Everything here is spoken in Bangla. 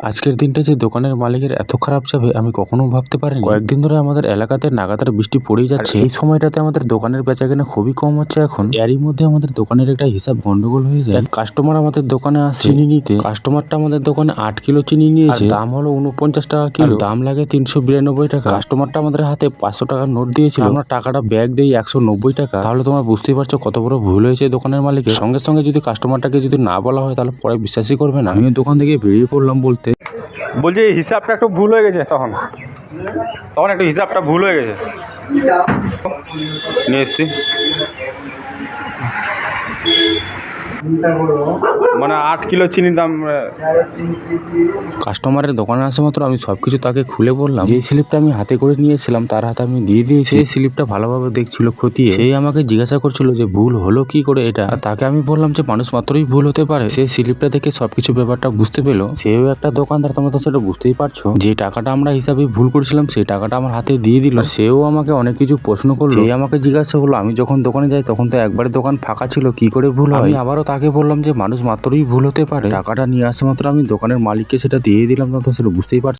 আজকের দিনটা যে দোকানের মালিকের এত খারাপ যাবে আমি কখনো ভাবতে পারিনি। কয়েকদিন ধরে আমাদের এলাকাতে নাগাতার বৃষ্টি পড়েই যাচ্ছে। এই সময়টাতে আমাদের দোকানের বেচা কেনা খুবই কম হচ্ছে এখন। এরই মধ্যে আমাদের দোকানের একটা হিসাব গন্ডগোল হয়ে যায়। কাস্টমার আমাদের দোকানে আসে চিনি নিতে। কাস্টমারটা আমাদের দোকানে আট কিলো চিনি নিয়েছে। দাম হলো উনপঞ্চাশ টাকা কিলো। দাম লাগে তিনশো বিরানব্বই টাকা। কাস্টমারটা আমাদের হাতে পাঁচশো টাকার নোট দিয়েছিল। আমরা টাকাটা ব্যাগ দিই একশো নব্বই টাকা। তাহলে তোমরা বুঝতেই পারছ কত বড় ভুল হয়েছে দোকানের মালিকের। সঙ্গে সঙ্গে যদি কাস্টমারটাকে যদি না বলা হয় তাহলে পরে বিশ্বাসই করবে না। আমিও দোকান থেকে বেরিয়ে পড়লাম বলতে। বলছি হিসাবটা একটু ভুল হয়ে গেছে তখন। তখন একটু হিসাবটা ভুল হয়ে গেছে। নিয়ে এসছি। মানে আট কিলো চিনির দাম কাস্টমারের দোকানে আসা মাত্র আমি সবকিছু তাকে খুলে বললাম। যে স্লিপটা আমি হাতে করে নিয়েছিলাম তার হাতে আমি দিয়ে দিয়েছি। সেই স্লিপটা ভালোভাবে দেখছিল খতিয়ে। সেই আমাকে জিজ্ঞাসা করছিল যে ভুল হলো কি করে এটা? তাকে আমি বললাম যে মানুষ মাত্রই ভুল হতে পারে। সেই স্লিপটা দেখে সবকিছু ব্যাপারটা বুঝতে পেল। সেও একটা দোকানদার তোমরা তো সেটা বুঝতেই পারছ। যে টাকাটা আমরা হিসাবে ভুল করেছিলাম সেই টাকাটা আমার হাতে দিয়ে দিল। সেও আমাকে অনেক কিছু প্রশ্ন করল। সে আমাকে জিজ্ঞাসা করল আমি যখন দোকানে যাই তখন তো একবারে দোকান ফাঁকা ছিল কি করে ভুল হয়? আমি আবারও তাকে বললাম যে মানুষ মাত্রই ভুল হতে পারে। টাকাটা নিয়ে আসা মাত্র আমি দোকানের মালিককে সেটা দিয়ে দিলাম না তো সেটা বুঝতেই পারছ।